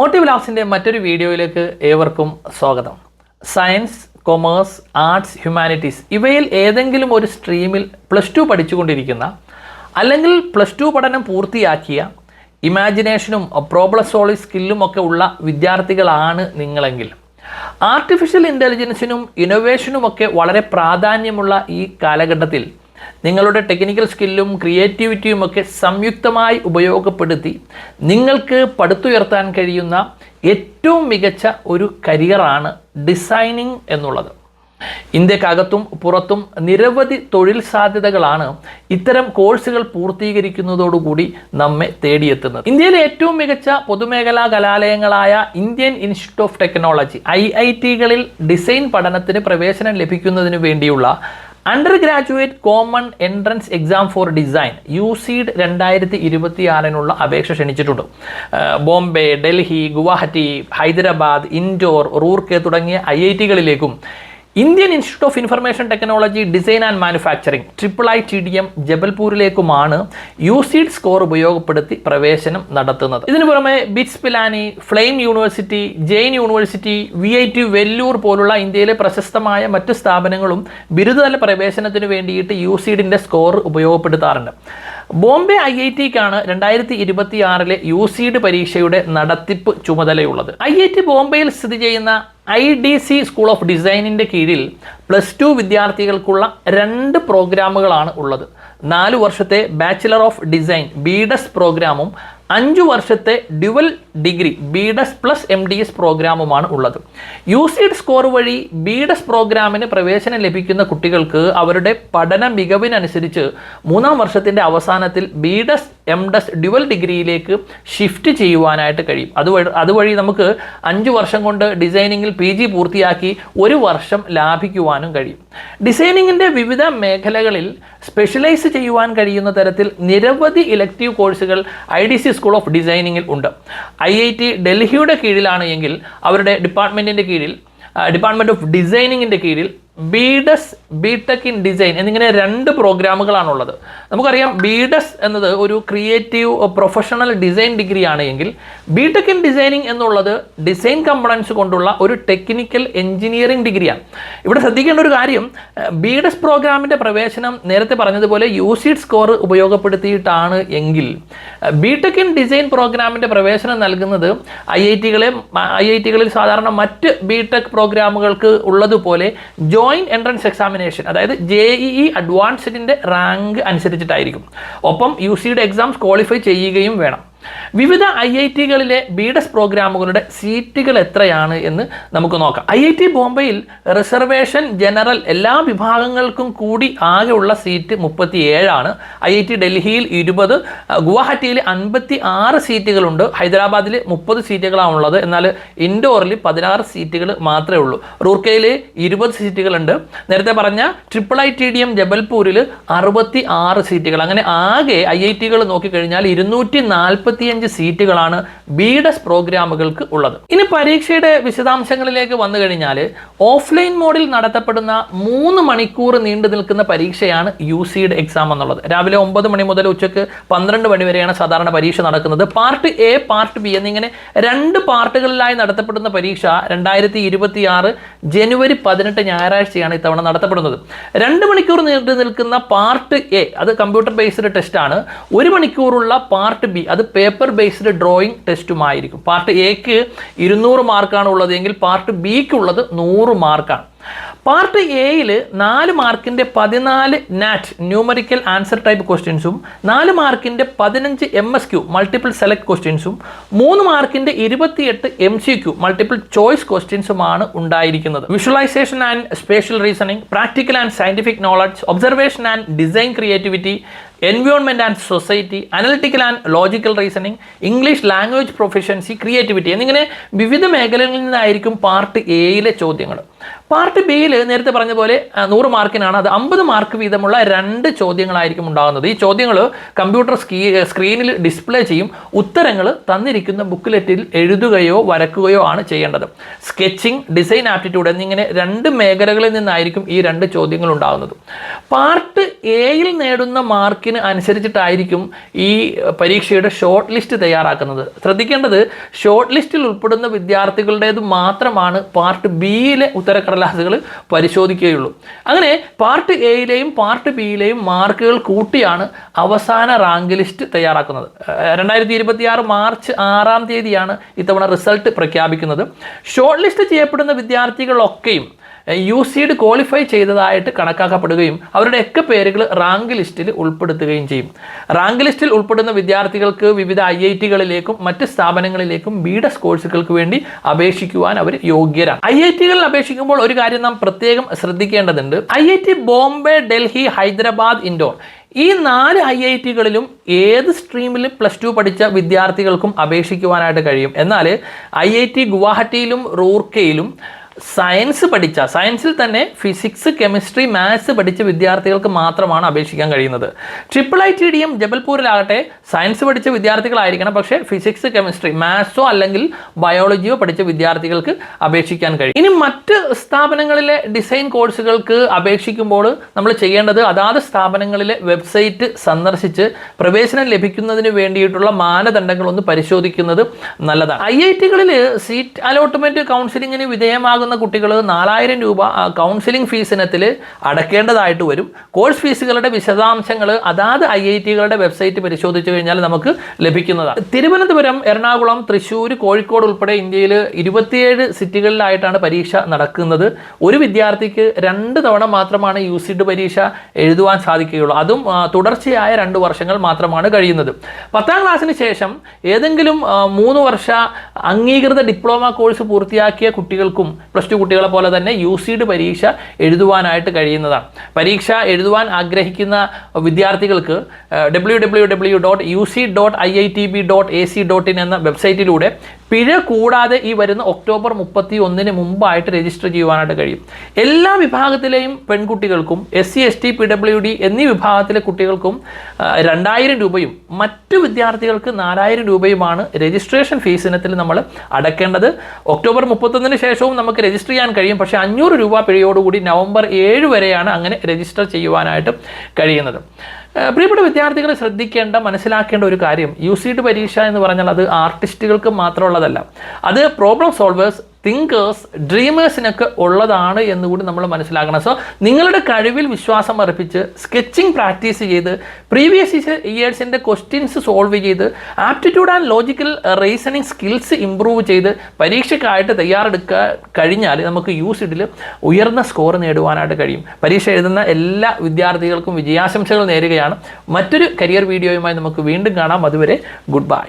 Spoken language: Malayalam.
മോട്ടീവ് ലാബ്സിന്റെ മറ്റൊരു വീഡിയോയിലേക്ക് ഏവർക്കും സ്വാഗതം. സയൻസ് കൊമേഴ്സ് ആർട്സ് ഹ്യൂമാനിറ്റീസ് ഇവയിൽ ഏതെങ്കിലും ഒരു സ്ട്രീമിൽ പ്ലസ് ടു പഠിച്ചുകൊണ്ടിരിക്കുന്ന അല്ലെങ്കിൽ പ്ലസ് ടു പഠനം പൂർത്തിയാക്കിയ ഇമാജിനേഷനും പ്രോബ്ലം സോൾവിംഗ് സ്കില്ലും ഒക്കെ ഉള്ള വിദ്യാർത്ഥികളാണ് നിങ്ങളെങ്കിൽ. ആർട്ടിഫിഷ്യൽ ഇന്റലിജൻസിനും ഇന്നൊവേഷനുമൊക്കെ വളരെ പ്രാധാന്യമുള്ള ഈ കാലഘട്ടത്തിൽ നിങ്ങളുടെ ടെക്നിക്കൽ സ്കില്ലും ക്രിയേറ്റിവിറ്റിയും ഒക്കെ സംയുക്തമായി ഉപയോഗപ്പെടുത്തി നിങ്ങൾക്ക് പടുത്തുയർത്താൻ കഴിയുന്ന ഏറ്റവും മികച്ച ഒരു കരിയറാണ് ഡിസൈനിങ് എന്നുള്ളത്. ഇന്ത്യക്കകത്തും പുറത്തും നിരവധി തൊഴിൽ സാധ്യതകളാണ് ഇത്തരം കോഴ്സുകൾ പൂർത്തീകരിക്കുന്നതോടുകൂടി നമ്മെ തേടിയെത്തുന്നത്. ഇന്ത്യയിലെ ഏറ്റവും മികച്ച പൊതുമേഖലാ കലാലയങ്ങളായ Indian institute of technology I I ടികളിൽ design പഠനത്തിന് പ്രവേശനം ലഭിക്കുന്നതിന് വേണ്ടിയുള്ള under graduate common entrance exam for design UCEED രണ്ടായിരത്തി ഇരുപത്തി ആറിനുള്ള അപേക്ഷ ക്ഷണിച്ചിട്ടുണ്ട്. ബോംബെ ഡൽഹി ഗുവാഹത്തി ഹൈദരാബാദ് ഇൻഡോർ റൂർക്കെ തുടങ്ങിയ I I ടികളിലേക്കും Indian institute of information technology design and manufacturing triple I T D M ജബൽപൂരിലേക്കുമാണ് UCEED score ഉപയോഗപ്പെടുത്തി പ്രവേശനം നടത്തുന്നത്. ഇതിനു പുറമെ BITS Pilani FLAME university Jain university V I T Vellore പോലുള്ള ഇന്ത്യയിലെ പ്രശസ്തമായ മറ്റ് സ്ഥാപനങ്ങളും ബിരുദതല പ്രവേശനത്തിന് വേണ്ടിയിട്ട് യു സീഡിന്റെ സ്കോർ ഉപയോഗപ്പെടുത്താറുണ്ട്. ബോംബെ ഐ ഐ ടിക്കാണ് രണ്ടായിരത്തി ഇരുപത്തി ആറിലെ യു സീഡ് പരീക്ഷയുടെ നടത്തിപ്പ് ചുമതലയുള്ളത്. ഐ ഐ ടി ബോംബെയിൽ സ്ഥിതി ചെയ്യുന്ന I D C school of ഡിസൈനിന്റെ കീഴിൽ പ്ലസ് ടു വിദ്യാർത്ഥികൾക്കുള്ള രണ്ട് പ്രോഗ്രാമുകളാണ് ഉള്ളത്. നാല് വർഷത്തെ bachelor of design B Des പ്രോഗ്രാമും അഞ്ചു വർഷത്തെ dual degree B Des plus M D S പ്രോഗ്രാമുമാണ് ഉള്ളത്. യു സീഡ് സ്കോർ വഴി ബി ഡെസ് പ്രോഗ്രാമിന് പ്രവേശനം ലഭിക്കുന്ന കുട്ടികൾക്ക് അവരുടെ പഠന മികവിനനുസരിച്ച് മൂന്നാം വർഷത്തിന്റെ അവസാനത്തിൽ B Des M Des dual ഡിഗ്രിയിലേക്ക് shift ചെയ്യുവാനായിട്ട് കഴിയും. അതുവഴി അതുവഴി നമുക്ക് അഞ്ച് വർഷം കൊണ്ട് ഡിസൈനിങ്ങിൽ പി ജി പൂർത്തിയാക്കി ഒരു വർഷം ലാഭിക്കുവാനും കഴിയും. ഡിസൈനിങ്ങിന്റെ വിവിധ മേഖലകളിൽ സ്പെഷ്യലൈസ് ചെയ്യുവാൻ കഴിയുന്ന തരത്തിൽ നിരവധി ഇലക്റ്റീവ് കോഴ്സുകൾ I D C school of ഡിസൈനിങ്ങിൽ ഉണ്ട്. ഐ ഐ ടി ഡൽഹിയുടെ കീഴിലാണ് എങ്കിൽ അവരുടെ ഡിപ്പാർട്ട്മെന്റിന്റെ കീഴിൽ ഡിപ്പാർട്ട്മെന്റ് ഓഫ് ഡിസൈനിങ്ങിന്റെ കീഴിൽ ബി ബിടെക് ഇൻ ഡിസൈൻ എന്നിങ്ങനെ രണ്ട് പ്രോഗ്രാമുകളാണുള്ളത്. നമുക്കറിയാം ബിഡസ് എന്നത് ഒരു ക്രിയേറ്റീവ് പ്രൊഫഷണൽ ഡിസൈൻ ഡിഗ്രിയാണ് എങ്കിൽ ബിടെക് ഇൻ ഡിസൈനിങ് എന്നുള്ളത് ഡിസൈൻ കമ്പണൻസ് കൊണ്ടുള്ള ഒരു ടെക്നിക്കൽ എഞ്ചിനീയറിംഗ് ഡിഗ്രിയാണ് ഇവിടെ ശ്രദ്ധിക്കേണ്ട ഒരു കാര്യം ബിഡസ് പ്രോഗ്രാമിന്റെ പ്രവേശനം നേരത്തെ പറഞ്ഞതുപോലെ യു സീഡ് സ്കോർ ഉപയോഗപ്പെടുത്തിയിട്ടാണ് എങ്കിൽ ബി ടെക് ഇൻ ഡിസൈൻ പ്രോഗ്രാമിന്റെ പ്രവേശനം നൽകുന്നത് ഐ ഐ ടികളെ ഐ ഐ ടികളിൽ സാധാരണ മറ്റ് ബി ടെക് പ്രോഗ്രാമുകൾക്ക് ഉള്ളതുപോലെ ജോയിന്റ് എൻട്രൻസ് എക്സാമിനേഷൻ അതായത് ജെ ഇ അഡ്വാൻസ്ഡിന്റെ റാങ്ക് അനുസരിച്ചിട്ടായിരിക്കും. ഒപ്പം യു സിയുടെ എക്സാംസ് ക്വാളിഫൈ ചെയ്യുകയും വേണം. വിവിധ ഐ ഐ ടികളിലെ ബി ഡെസ് പ്രോഗ്രാമുകളുടെ സീറ്റുകൾ എത്രയാണ് എന്ന് നമുക്ക് നോക്കാം. ഐ ഐ ടി ബോംബെയിൽ റിസർവേഷൻ ജനറൽ എല്ലാ വിഭാഗങ്ങൾക്കും കൂടി ആകെയുള്ള സീറ്റ് മുപ്പത്തി ഏഴാണ് ഐ ഐ ടി ഡൽഹിയിൽ ഇരുപത് ഗുവാഹട്ടിയിൽ അൻപത്തി ആറ് സീറ്റുകളുണ്ട്. ഹൈദരാബാദിൽ മുപ്പത് സീറ്റുകളാണുള്ളത്. എന്നാൽ ഇൻഡോറിൽ പതിനാറ് സീറ്റുകൾ മാത്രമേ ഉള്ളൂ. റൂർക്കയിൽ ഇരുപത് സീറ്റുകളുണ്ട്. നേരത്തെ പറഞ്ഞ triple I T D M ജബൽപൂരിൽ അറുപത്തി ആറ് സീറ്റുകൾ. അങ്ങനെ ആകെ ഐ ഐ ടികൾ നോക്കിക്കഴിഞ്ഞാൽ ഇരുന്നൂറ്റി നാൽപ്പത്തിയഞ്ച് സീറ്റുകളാണ് ബി ഡെസ് പ്രോഗ്രാമുകൾക്ക് ഉള്ളത്. ഇനി പരീക്ഷയുടെ വിശദാംശങ്ങളിലേക്ക് വന്നു കഴിഞ്ഞാൽ ഓഫ്ലൈൻ മോഡിൽ നടത്തപ്പെടുന്ന മൂന്ന് മണിക്കൂർ നീണ്ടു നിൽക്കുന്ന പരീക്ഷയാണ് യു സിയുടെ എക്സാം എന്നുള്ളത്. രാവിലെ ഒമ്പത് മണി മുതൽ ഉച്ചയ്ക്ക് പന്ത്രണ്ട് മണി വരെയാണ് സാധാരണ പരീക്ഷ നടക്കുന്നത്. പാർട്ട് എ പാർട്ട് ബി എന്നിങ്ങനെ രണ്ട് പാർട്ടുകളിലായി നടത്തപ്പെടുന്ന പരീക്ഷ രണ്ടായിരത്തി ഇരുപത്തി ആറ് ജനുവരി പതിനെട്ട് ഞായറാഴ്ചയാണ് ഇത്തവണ നടത്തപ്പെടുന്നത്. രണ്ട് മണിക്കൂർ നീണ്ടു നിൽക്കുന്ന പാർട്ട് എ അത് കമ്പ്യൂട്ടർ ബേസ്ഡ് ടെസ്റ്റാണ് ഒരു മണിക്കൂറുള്ള പാർട്ട് ബി അത് പേപ്പർ ബേസ്ഡ് ഡ്രോയിങ് ടെസ്റ്റുമായിരിക്കും. പാർട്ട് എക്ക് ഇരുന്നൂറ് മാർക്കാണ് ഉള്ളത് എങ്കിൽ പാർട്ട് ബിക്ക് ഉള്ളത് നൂറ് മാർക്കാണ്. പാർട്ട് എയിൽ നാല് മാർക്കിന്റെ പതിനാല് നാറ്റ് ന്യൂമറിക്കൽ ആൻസർ ടൈപ്പ് ക്വസ്റ്റ്യൻസും നാല് മാർക്കിന്റെ പതിനഞ്ച് M S Q multiple select ക്വസ്റ്റ്യൻസും മൂന്ന് മാർക്കിന്റെ ഇരുപത്തിയെട്ട് M C Q multiple choice ക്വസ്റ്റ്യൻസുമാണ് ഉണ്ടായിരിക്കുന്നത്. Visualisation and spatial reasoning practical and scientific knowledge observation and design creativity environment and society analytical and logical reasoning English language proficiency creativity എന്നിങ്ങനെ വിവിധ മേഖലകളിൽ നിന്നായിരിക്കും പാർട്ട് എയിലെ ചോദ്യങ്ങൾ. പാർട്ട് ബിയിൽ നേരത്തെ പറഞ്ഞ പോലെ നൂറ് മാർക്കിനാണ്. അത് അമ്പത് മാർക്ക് വീതമുള്ള രണ്ട് ചോദ്യങ്ങളായിരിക്കും ഉണ്ടാകുന്നത്. ഈ ചോദ്യങ്ങൾ കമ്പ്യൂട്ടർ സ്കീ സ്ക്രീനിൽ ഡിസ്പ്ലേ ചെയ്യും. ഉത്തരങ്ങൾ തന്നിരിക്കുന്ന ബുക്ക്ലെറ്റിൽ എഴുതുകയോ വരക്കുകയോ ആണ് ചെയ്യേണ്ടത്. സ്കെച്ചിങ് ഡിസൈൻ ആപ്റ്റിറ്റ്യൂഡ് എന്നിങ്ങനെ രണ്ട് മേഖലകളിൽ നിന്നായിരിക്കും ഈ രണ്ട് ചോദ്യങ്ങൾ ഉണ്ടാകുന്നത്. പാർട്ട് എയിൽ നേടുന്ന മാർക്കിൽ മാർക്കിന് അനുസരിച്ചിട്ടായിരിക്കും ഈ പരീക്ഷയുടെ ഷോർട്ട് ലിസ്റ്റ് തയ്യാറാക്കുന്നത്. ശ്രദ്ധിക്കേണ്ടത് ഷോർട്ട് ലിസ്റ്റിൽ ഉൾപ്പെടുന്ന വിദ്യാർത്ഥികളുടേത് മാത്രമാണ് പാർട്ട് ബിയിലെ ഉത്തരക്കടലാസുകൾ പരിശോധിക്കുകയുള്ളൂ. അങ്ങനെ പാർട്ട് എയിലെയും പാർട്ട് ബിയിലെയും മാർക്കുകൾ കൂട്ടിയാണ് അവസാന റാങ്ക് ലിസ്റ്റ് തയ്യാറാക്കുന്നത്. രണ്ടായിരത്തി ഇരുപത്തി ആറ് മാർച്ച് ആറാം തീയതിയാണ് ഇത്തവണ റിസൾട്ട് പ്രഖ്യാപിക്കുന്നത്. ഷോർട്ട് ലിസ്റ്റ് ചെയ്യപ്പെടുന്ന വിദ്യാർത്ഥികളൊക്കെയും യു സീഡ് ക്വാളിഫൈ ചെയ്തതായിട്ട് കണക്കാക്കപ്പെടുകയും അവരുടെയൊക്കെ പേരുകൾ റാങ്ക് ലിസ്റ്റിൽ ഉൾപ്പെടുത്തുകയും ചെയ്യും. റാങ്ക് ലിസ്റ്റിൽ ഉൾപ്പെടുന്ന വിദ്യാർത്ഥികൾക്ക് വിവിധ ഐ ഐ ടികളിലേക്കും മറ്റ് സ്ഥാപനങ്ങളിലേക്കും ബിഡസ് കോഴ്സുകൾക്ക് വേണ്ടി അപേക്ഷിക്കുവാൻ അവർ യോഗ്യരാണ്. ഐ ഐ ടികളിൽ അപേക്ഷിക്കുമ്പോൾ ഒരു കാര്യം നാം പ്രത്യേകം ശ്രദ്ധിക്കേണ്ടതുണ്ട്. I I T Bombay Delhi Hyderabad Indore ഈ നാല് ഐ ഐ ടികളിലും ഏത് സ്ട്രീമിൽ പ്ലസ് ടു പഠിച്ച വിദ്യാർത്ഥികൾക്കും അപേക്ഷിക്കുവാനായിട്ട് കഴിയും. എന്നാൽ ഐ ഐ ടി ഗുവാഹട്ടിയിലും റൂർക്കയിലും സയൻസ് പഠിച്ച സയൻസിൽ തന്നെ ഫിസിക്സ് കെമിസ്ട്രി മാത്സ് പഠിച്ച വിദ്യാർത്ഥികൾക്ക് മാത്രമാണ് അപേക്ഷിക്കാൻ കഴിയുന്നത്. ട്രിപ്പിൾ ഐ ടി ഡിയും ജബൽപൂരിലാകട്ടെ സയൻസ് പഠിച്ച വിദ്യാർത്ഥികളായിരിക്കണം പക്ഷേ ഫിസിക്സ് കെമിസ്ട്രി മാത്സോ അല്ലെങ്കിൽ ബയോളജിയോ പഠിച്ച വിദ്യാർത്ഥികൾക്ക് അപേക്ഷിക്കാൻ കഴിയും. ഇനി മറ്റ് സ്ഥാപനങ്ങളിലെ ഡിസൈൻ കോഴ്സുകൾക്ക് അപേക്ഷിക്കുമ്പോൾ നമ്മൾ ചെയ്യേണ്ടത് അതാത് സ്ഥാപനങ്ങളിലെ വെബ്സൈറ്റ് സന്ദർശിച്ച് പ്രവേശനം ലഭിക്കുന്നതിന് വേണ്ടിയിട്ടുള്ള മാനദണ്ഡങ്ങളൊന്ന് പരിശോധിക്കുന്നത് നല്ലതാണ്. ഐ ഐ ടികളിൽ സീറ്റ് അലോട്ട്മെന്റ് കൗൺസിലിങ്ങിന് വിധേയമാകുന്ന കുട്ടികൾ നാലായിരം രൂപ കൗൺസിലിംഗ് ഫീസിനത്തിൽ അടക്കേണ്ടതായിട്ട് വരും. കോഴ്സ് ഫീസുകളുടെ വിശദാംശങ്ങൾ അതാത് ഐ ഐ ടികളുടെ വെബ്സൈറ്റ് പരിശോധിച്ചു കഴിഞ്ഞാൽ നമുക്ക് ലഭിക്കുന്നതാണ്. തിരുവനന്തപുരം എറണാകുളം തൃശ്ശൂർ കോഴിക്കോട് ഉൾപ്പെടെ ഇന്ത്യയിൽ ഇരുപത്തിയേഴ് സിറ്റികളിലായിട്ടാണ് പരീക്ഷ നടക്കുന്നത്. ഒരു വിദ്യാർത്ഥിക്ക് രണ്ട് തവണ മാത്രമാണ് യു സിഡ് പരീക്ഷ എഴുതുവാൻ സാധിക്കുകയുള്ളൂ. അതും തുടർച്ചയായ രണ്ട് വർഷങ്ങൾ മാത്രമാണ് കഴിയുന്നത്. പത്താം ക്ലാസ്സിന് ശേഷം ഏതെങ്കിലും മൂന്ന് വർഷ അംഗീകൃത ഡിപ്ലോമ കോഴ്സ് പൂർത്തിയാക്കിയ കുട്ടികൾക്കും പ്ലസ് ടു കുട്ടികളെ പോലെ തന്നെ യു സിഡ് പരീക്ഷ എഴുതുവാനായിട്ട് കഴിയുന്നതാണ്. പരീക്ഷ എഴുതുവാൻ ആഗ്രഹിക്കുന്ന വിദ്യാർത്ഥികൾക്ക് W W W dot U C dot I I T B dot A C dot in എന്ന വെബ്സൈറ്റിലൂടെ പിഴ കൂടാതെ ഈ വരുന്ന ഒക്ടോബർ മുപ്പത്തി ഒന്നിന് മുമ്പായിട്ട് രജിസ്റ്റർ ചെയ്യുവാനായിട്ട് കഴിയും. എല്ലാ വിഭാഗത്തിലെയും പെൺകുട്ടികൾക്കും S C S T P W D എന്നീ വിഭാഗത്തിലെ കുട്ടികൾക്കും രണ്ടായിരം രൂപയും മറ്റു വിദ്യാർത്ഥികൾക്ക് നാലായിരം രൂപയുമാണ് രജിസ്ട്രേഷൻ ഫീസ് ഇനത്തിൽ നമ്മൾ അടയ്ക്കേണ്ടത് ഒക്ടോബർ മുപ്പത്തൊന്നിന് ശേഷവും നമുക്ക് രജിസ്റ്റർ ചെയ്യാൻ കഴിയും. പക്ഷേ അഞ്ഞൂറ് രൂപ പിഴയോടുകൂടി നവംബർ ഏഴ് വരെയാണ് അങ്ങനെ രജിസ്റ്റർ ചെയ്യുവാനായിട്ട് കഴിയുന്നത്. പ്രിയപ്പെട്ട വിദ്യാർത്ഥികളെ ശ്രദ്ധിക്കേണ്ട മനസ്സിലാക്കേണ്ട ഒരു കാര്യം. യു സി ഡി പരീക്ഷ എന്ന് പറഞ്ഞാൽ അത് ആർട്ടിസ്റ്റുകൾക്ക് മാത്രമുള്ളതല്ല. അത് പ്രോബ്ലം സോൾവേഴ്സ് തിങ്കേഴ്സ് ഡ്രീമേഴ്സിനൊക്കെ ഉള്ളതാണ് എന്നുകൂടി നമ്മൾ മനസ്സിലാക്കണം. സോ നിങ്ങളുടെ കഴിവിൽ വിശ്വാസം അർപ്പിച്ച് സ്കെച്ചിങ് പ്രാക്ടീസ് ചെയ്ത് പ്രീവിയസ് ഇയേഴ്സിന്റെ ക്വസ്റ്റ്യൻസ് സോൾവ് ചെയ്ത് aptitude and logical reasoning skills improve ചെയ്ത് പരീക്ഷയ്ക്കായിട്ട് തയ്യാറെടുക്കാൻ കഴിഞ്ഞാൽ നമുക്ക് യു സിഡിൽ ഉയർന്ന സ്കോർ നേടുവാനായിട്ട് കഴിയും. പരീക്ഷ എഴുതുന്ന എല്ലാ വിദ്യാർത്ഥികൾക്കും വിജയാശംസകൾ നേരുകയാണ്. മറ്റൊരു കരിയർ വീഡിയോയുമായി നമുക്ക് വീണ്ടും കാണാം. അതുവരെ ഗുഡ് ബൈ